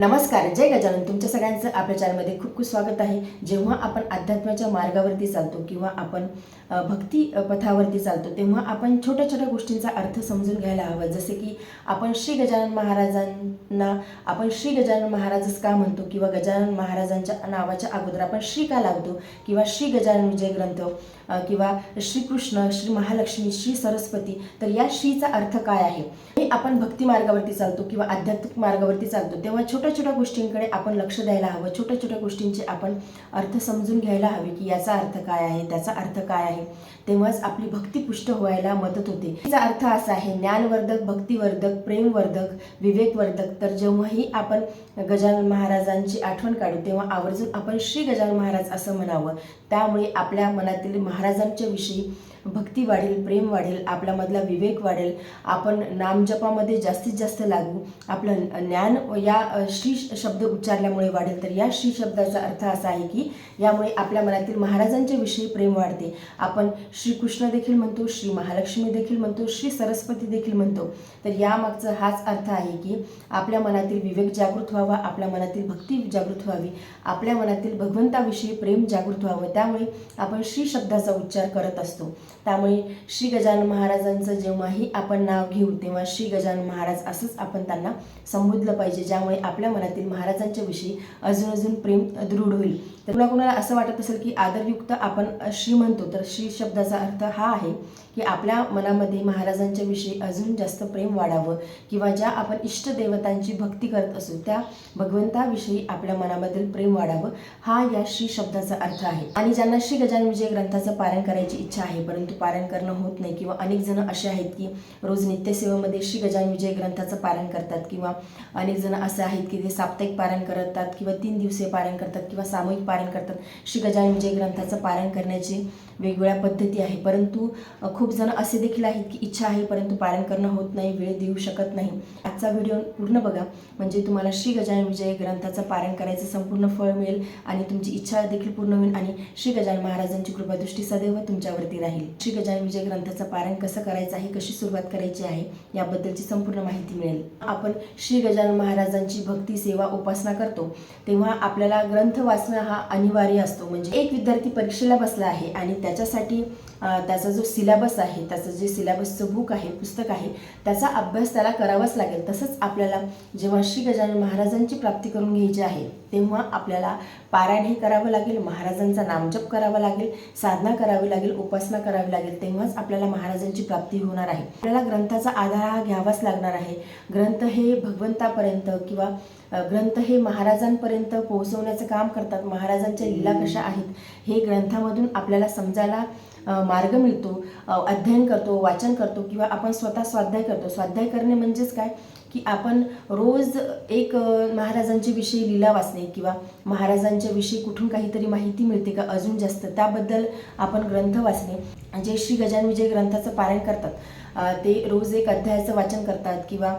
नमस्कार जय गजानन. तुमच्या सगळ्यांचं आपल्या चॅनलमध्ये खूप खूप स्वागत आहे. जेव्हा आपण अध्यात्माच्या मार्गावरती चालतो किंवा आपण भक्ती पथावरती चालतो तेव्हा आपण छोट्या छोट्या गोष्टींचा अर्थ समजून घ्यायला हवा. जसे की आपण श्री गजानन महाराजांना आपण श्री गजानन महाराजच का म्हणतो किंवा गजानन महाराजांच्या नावाच्या अगोदर आपण श्री का लावतो किंवा श्री गजानन विजय ग्रंथ किंवा श्रीकृष्ण श्री महालक्ष्मी श्री सरस्वती तर या श्रीचा अर्थ काय आहे? हे आपण भक्ती मार्गावरती चालतो किंवा आध्यात्मिक मार्गावरती चालतो तेव्हा छोट्या छोट्या छोट्या गोष्टींकडे आपण लक्ष द्यायला हवं. छोट्या छोट्या गोष्टींचे आपण अर्थ समजून घ्यायला हवे की याचा अर्थ काय आहे त्याचा अर्थ काय आहे. तेव्हाच आपली भक्ती पुष्ट व्हायला मदत होते. याचा अर्थ असा आहे ज्ञानवर्धक भक्तिवर्धक प्रेमवर्धक विवेकवर्धक. तर जेव्हाही आपण गजानन महाराजांची आठवण काढू तेव्हा आवर्जून आपण श्री गजानन महाराज असं म्हणावं. त्यामुळे आपल्या मनातील महाराजांच्या विषयी भक्ती वाढेल प्रेम वाढेल आपल्यामधला विवेक वाढेल. आपण नामजपामध्ये जास्तीत जास्त लागू. आपलं ज्ञान या श्री शब्द उच्चारल्यामुळे वाढेल. तर या श्री शब्दाचा अर्थ असा आहे की यामुळे आपल्या मनातील महाराजांच्या विषयी प्रेम वाढते. आपण श्रीकृष्ण देखील म्हणतो श्री महालक्ष्मी देखील म्हणतो श्री सरस्वती देखील म्हणतो. तर यामागचा हाच अर्थ आहे की आपल्या मनातील विवेक जागृत व्हावा आपल्या मनातील भक्ती जागृत व्हावी आपल्या मनातील भगवंताविषयी प्रेम जागृत व्हावं. त्यामुळे आपण श्री शब्दाचा उच्चार करत असतो. त्यामुळे श्री गजानन महाराजांचं जेव्हाही आपण नाव घेऊ तेव्हा श्री गजानन महाराज असंच आपण त्यांना संबोधलं पाहिजे ज्यामुळे आपल्या मनातील महाराजांच्या विषयी अजून अजून प्रेम दृढ होईल. तर कुणा कुणाला असं वाटत असेल की आदरयुक्त आपण श्री म्हणतो तर श्री शब्दाचा अर्थ हा आहे की आपल्या मनामध्ये महाराजांच्या विषयी अजून जास्त प्रेम वाढावं किंवा ज्या आपण इष्टदेवतांची भक्ती करत असू त्या भगवंताविषयी आपल्या मनामधील प्रेम वाढावं हा या श्री शब्दाचा अर्थ आहे. आणि ज्यांना श्री गजानन विजय ग्रंथाचं पालन करायची इच्छा आहे परंतु पारायण करणं होत नाही किंवा अनेक जण असे आहेत की रोज नित्यसेवेमध्ये श्री गजान विजय ग्रंथाचं पारायण करतात किंवा अनेक जण असे आहेत की ते साप्ताहिक पारायण करतात किंवा तीन दिवसीय पारायण करतात किंवा सामूहिक पारायण करतात. श्री गजान विजय ग्रंथाचं पारायण करण्याची वेगवेगळ्या पद्धती आहे. परंतु खूप जण असे देखील आहेत की इच्छा आहे परंतु पारायण करणं होत नाही वेळ देऊ शकत नाही. आजचा व्हिडिओ पूर्ण बघा. म्हणजे तुम्हाला श्री गजानन विजय ग्रंथाचं पारायण करायचं संपूर्ण फळ मिळेल आणि तुमची इच्छा देखील पूर्ण होईल आणि श्री गजानन महाराजांची कृपादृष्टी सदैव तुमच्यावरती राहील. श्री गजानन विजय ग्रंथाचं पारायण कसं करायचं आहे कशी सुरुवात करायची आहे याबद्दलची संपूर्ण माहिती मिळेल. आपण श्री गजानन महाराजांची भक्ती सेवा उपासना करतो तेव्हा आपल्याला ग्रंथ वाचणं हा अनिवार्य असतो. म्हणजे एक विद्यार्थी परीक्षेला बसला आहे आणि त्याच्यासाठी त्याचा जो सिलेबस आहे त्याचं जे सिलेबसचं बुक आहे पुस्तक आहे त्याचा अभ्यास त्याला करावाच लागेल. तसंच आपल्याला जेव्हा श्री गजानन महाराजांची प्राप्ती करून घ्यायची आहे तेव्हा आपल्याला पारायण हे करावं लागेल महाराजांचा नामजप करावा लागेल साधना करावी लागेल उपासना करावी लागेल तेव्हाच आपल्याला महाराजांची प्राप्ती होणार आहे. आपल्याला ग्रंथाचा आधार हा घ्यावाच लागणार आहे. ग्रंथ हे भगवंतापर्यंत किंवा ग्रंथ हे महाराजांपर्यंत पोहोचवण्याचं काम करतात. महाराजांच्या लीला कशा आहेत हे ग्रंथामधून आपल्याला समजायला मार्ग मिळतो. अध्ययन करतो वाचन करतो किंवा आपण स्वतः स्वाध्याय करतो. स्वाध्याय करणे म्हणजेच काय? की आपण रोज एक महाराजांच्याविषयी महाराजांच्या विषयी लीला वाचणे किंवा महाराजांच्या विषयी कुठून काहीतरी माहिती मिळते का अजून जास्त त्याबद्दल आपण ग्रंथ वाचणे. जे श्री गजान विजय ग्रंथाचं पारायण करतात ते रोज एक अध्यायाचं वाचन करतात किंवा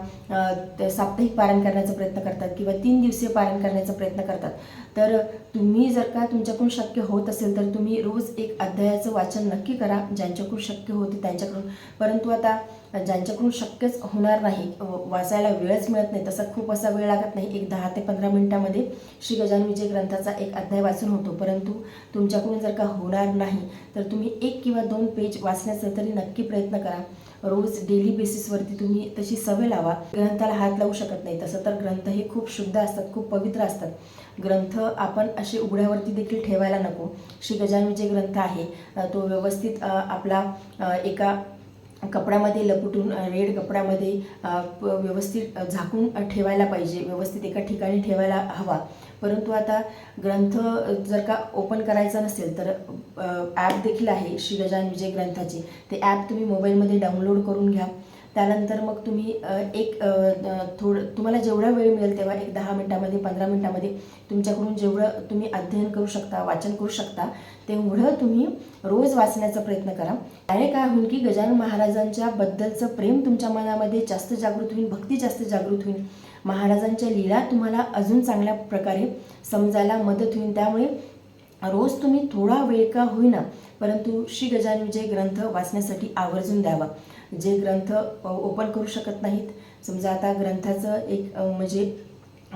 साप्ताहिक पारायण करण्याचा प्रयत्न करतात किंवा तीन दिवसीय पारायण करण्याचा प्रयत्न करतात. तर तुम्ही जर का तुमच्याकडून शक्य होत असेल तर तुम्ही रोज एक अध्यायाचं वाचन नक्की करा ज्यांच्याकडून शक्य होते त्यांच्याकडून. परंतु आता ज्यांच्याकडून शक्यच होणार नाही व- वाचायला वेळच मिळत नाही तसा खूप असा वेळ लागत नाही. एक दहा ते पंधरा मिनिटामध्ये श्री गजानन विजय ग्रंथाचा एक अध्याय वाचून होतो. परंतु तुमच्याकडून जर का होणार नाही तर तुम्ही एक किंवा दोन पेज वाचण्याचा तरी नक्की प्रयत्न करा. रोज डेली बेसिसवरती तुम्ही तशी सवय लावा. ग्रंथाला हात लावू शकत नाही. तसं तर ग्रंथ हे खूप शुद्ध असतात खूप पवित्र असतात. ग्रंथ आपण असे उघड्यावरती देखील ठेवायला नको. श्री गजानन विजय ग्रंथ आहे. तो व्यवस्थित आपला एका कपड्यामध्ये लपटून रेड कपड्यामध्ये व्यवस्थित झाकून ठेवायला पाहिजे व्यवस्थित एका ठिकाणी ठेवायला हवा. परंतु आता ग्रंथ जर का ओपन करायचा नसेल तर ॲप देखील आहे श्री गजान विजय ग्रंथाचे. ते ॲप तुम्ही मोबाईलमध्ये डाउनलोड करून घ्या. त्यानंतर मग तुम्ही एक थोडं तुम्हाला जेवढा वेळ मिळेल तेव्हा एक दहा मिनटामध्ये पंधरा मिनटामध्ये तुमच्याकडून जेवढं तुम्ही अध्ययन करू शकता वाचन करू शकता तेवढं तुम्ही रोज वाचण्याचा प्रयत्न करा. आणि काय होईल की गजानन महाराजांच्या बद्दलचं प्रेम तुमच्या मनामध्ये जास्त जागृत होईल भक्ती जास्त जागृत होईल. महाराजांच्या लीला तुम्हाला अजून चांगल्या प्रकारे समजायला मदत होईल. त्यामुळे रोज तुम्ही थोडा वेळ का होईना परंतु श्री गजानन विजय ग्रंथ वाचण्यासाठी आवर्जून द्यावा. जे ग्रंथ ओपन करू शकत नाहीत. समजा आता ग्रंथाचं एक म्हणजे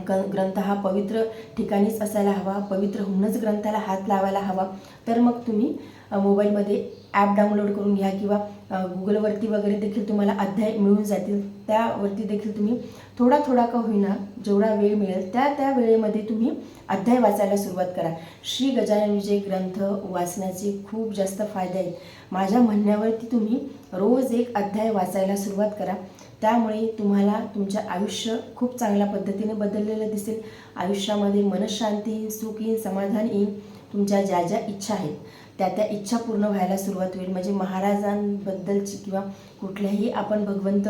ग्रंथ हा पवित्र ठिकाणीच असायला हवा पवित्र होऊनच ग्रंथाला हात लावायला हवा. तर मग तुम्ही मोबाईलमध्ये ॲप डाउनलोड करून घ्या किंवा गुगलवरती वगैरे देखील तुम्हाला अध्याय मिळून जातील. त्यावरती देखील तुम्ही थोडा थोडा का होईना जेवढा वेळ मिळेल त्या त्या वेळेमध्ये तुम्ही अध्याय वाचायला सुरुवात करा. श्री गजानन विजय ग्रंथ वाचण्याचे खूप जास्त फायदे आहेत. माझ्या म्हणण्यावरती तुम्ही रोज एक अध्याय वाचायला सुरुवात करा. त्यामुळे तुम्हाला तुमचं आयुष्य खूप चांगल्या पद्धतीने बदललेलं दिसेल. आयुष्यामध्ये मनशांती येईल सुख येईल समाधान येईल. तुमच्या ज्या ज्या इच्छा आहेत त्या त्या इच्छा पूर्ण व्हायला सुरुवात होईल. म्हणजे महाराजांबद्दलची किंवा कुठल्याही आपण भगवंत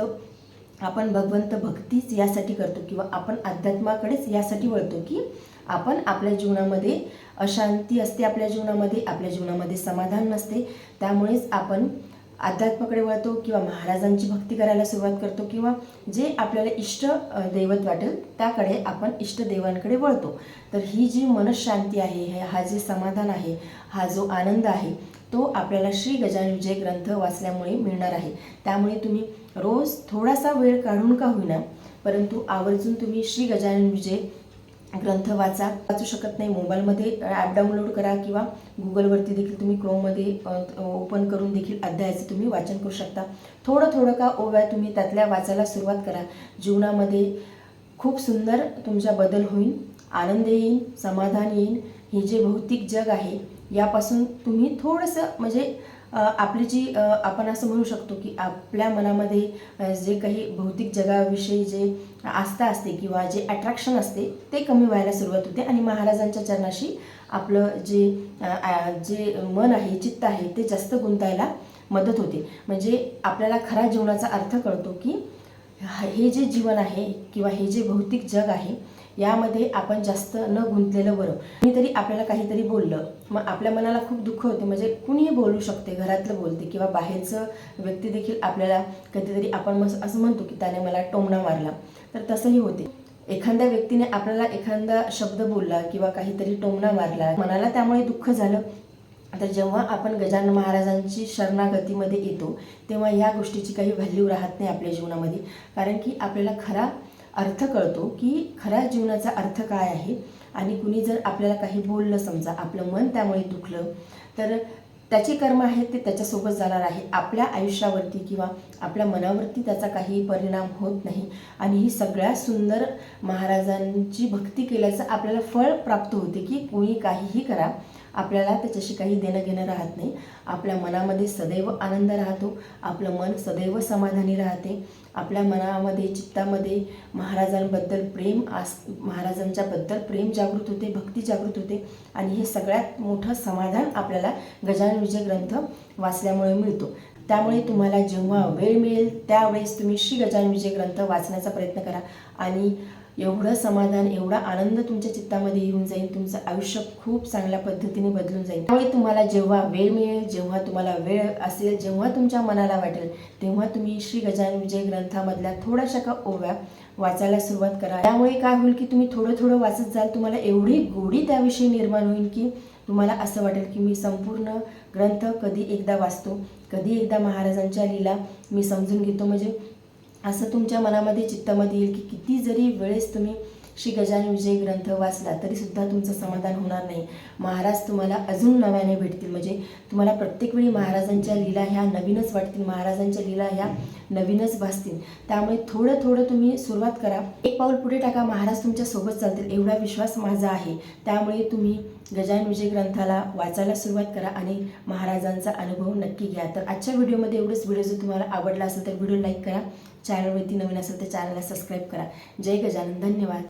आपण भगवंत भक्तीच यासाठी करतो किंवा आपण अध्यात्माकडेच यासाठी वळतो की आपण आपल्या जीवनामध्ये अशांती असते आपल्या जीवनामध्ये आपल्या जीवनामध्ये समाधान नसते. त्यामुळेच आपण अध्यात्माकडे वळतो किंवा महाराजांची भक्ती करायला सुरुवात करतो किंवा जे आपल्याला इष्ट दैवत वाटेल त्याकडे आपण इष्ट देवांकडे वळतो. तर ही जी मनशांती आहे हे- हा जे समाधान आहे हा जो आनंद आहे तो आपल्याला श्री गजान विजय ग्रंथ वाचल्यामुळे मिळणार आहे. त्यामुळे तुम्ही रोज थोडासा वेळ काढून का होईना परंतु आवर्जून तुम्ही श्री गजानन विजय ग्रंथ वाचा. वाचू शकत नाही. मोबाईलमध्ये ॲप डाउनलोड करा किंवा गुगलवरती देखील तुम्ही क्रोममध्ये ओपन करून देखील अध्यायाचं तुम्ही वाचन करू शकता. थोडं थोडं का ओव्या तुम्ही त्यातल्या वाचायला सुरुवात करा. जीवनामध्ये खूप सुंदर तुमचा बदल होईल. आनंद येईल समाधान येईल. हे जे भौतिक जग आहे यापासून तुम्ही थोडंसं म्हणजे आपली जी आपण असं म्हणू शकतो की आपल्या मनामध्ये जे काही भौतिक जगाविषयी जे आस्था असते किंवा जे अट्रॅक्शन असते ते कमी व्हायला सुरुवात होते आणि महाराजांच्या चरणाशी आपलं जे जे मन आहे चित्त आहे ते जास्त गुंतायला मदत होते. म्हणजे आपल्याला खरा जीवनाचा अर्थ कळतो की हा- हे जे जीवन आहे किंवा हे जे भौतिक जग आहे यामध्ये आपण जास्त न गुंतलेलं बरं. कुणीतरी आपल्याला काहीतरी बोललं मग आपल्या मनाला खूप दुःख होते. म्हणजे कुणीही बोलू शकते घरातलं बोलते किंवा बाहेरचं व्यक्ती देखील आपल्याला कधीतरी आपण मग असं म्हणतो की त्याने मला टोमणा मारला. तर तसंही होते. एखाद्या व्यक्तीने आपल्याला एखादा शब्द बोलला किंवा काहीतरी टोमणा मारला मनाला त्यामुळे दुःख झालं तर जेव्हा आपण गजानन महाराजांची शरणागतीमध्ये येतो तेव्हा या गोष्टीची काही व्हॅल्यू राहत नाही आपल्या जीवनामध्ये. कारण की आपल्याला खरा अर्थ कळतो की खऱ्या जीवनाचा अर्थ काय आहे आणि कुणी जर आपल्याला काही बोललं समजा आपलं मन त्यामुळे दुखलं तर त्याचे कर्म आहेत ते त्याच्यासोबत जाणार आहे. आपल्या आयुष्यावरती किंवा आपल्या मनावरती त्याचा काही परिणाम होत नाही. आणि ही सगळ्यात सुंदर महाराजांची भक्ती केल्याचं आपल्याला फळ प्राप्त होते की कोणी काहीही करा आपल्याला त्याच्याशी काही देणं घेणं राहत नाही. आपल्या मनामध्ये सदैव आनंद राहतो. आपलं मन सदैव समाधानी राहते. आपल्या मनामध्ये चित्तामध्ये महाराजांबद्दल प्रेम आस महाराजांच्याबद्दल प्रेम जागृत होते भक्ती जागृत होते. आणि हे सगळ्यात मोठं समाधान आपल्याला गजानन विजय ग्रंथ वाचल्यामुळे मिळतो. त्यामुळे तुम्हाला जेव्हा वेळ मिळेल त्यावेळेस तुम्ही श्री गजानन विजय ग्रंथ वाचण्याचा प्रयत्न करा. आणि एवढं समाधान एवढा आनंद तुमच्या चित्तामध्ये येऊन जाईल. तुमचं आयुष्य खूप चांगल्या पद्धतीने बदलून जाईल. त्यामुळे तुम्हाला जेव्हा वेळ मिळेल जेव्हा तुम्हाला वेळ असेल जेव्हा तुमच्या मनाला वाटेल तेव्हा तुम्ही श्री गजानन विजय ग्रंथामधल्या थोड्याशा का ओव्या वाचायला सुरुवात करा. त्यामुळे काय होईल की तुम्ही थोडं थोडं वाचत जाल तुम्हाला एवढी गोडी त्याविषयी निर्माण होईल की तुम्हाला असं वाटेल की मी संपूर्ण ग्रंथ कधी एकदा वाचतो कधी एकदा महाराजांच्या लीला मी समजून घेतो. म्हणजे असं तुमच्या मनामध्ये चित्तामध्ये येईल की किती जरी वेळेस तुम्ही श्री गजानन विजय ग्रंथ वाचला तरी सुद्धा तुमचं समाधान होणार नाही. महाराज तुम्हाला अजून नव्याने भेटतील. म्हणजे तुम्हाला प्रत्येक वेळी महाराजांच्या लीला ह्या नवीनच वाटतील. महाराजांच्या लीला ह्या नवीनच भासतील. त्यामुळे थोडं थोडं तुम्ही सुरुवात करा. एक पाऊल पुढे टाका. महाराज तुमच्यासोबत चालतील. एवढा विश्वास माझा आहे. त्यामुळे तुम्ही गजानन विजय ग्रंथाला वाचायला सुरुवात करा आणि महाराजांचा अनुभव नक्की घ्या. तर आजच्या व्हिडिओमध्ये एवढंच. व्हिडिओ जर तुम्हाला आवडला असेल तर व्हिडिओ लाईक करा. चॅनलवरती नवीन असेल तर चॅनलला सबस्क्राईब करा. जय गजानन. धन्यवाद.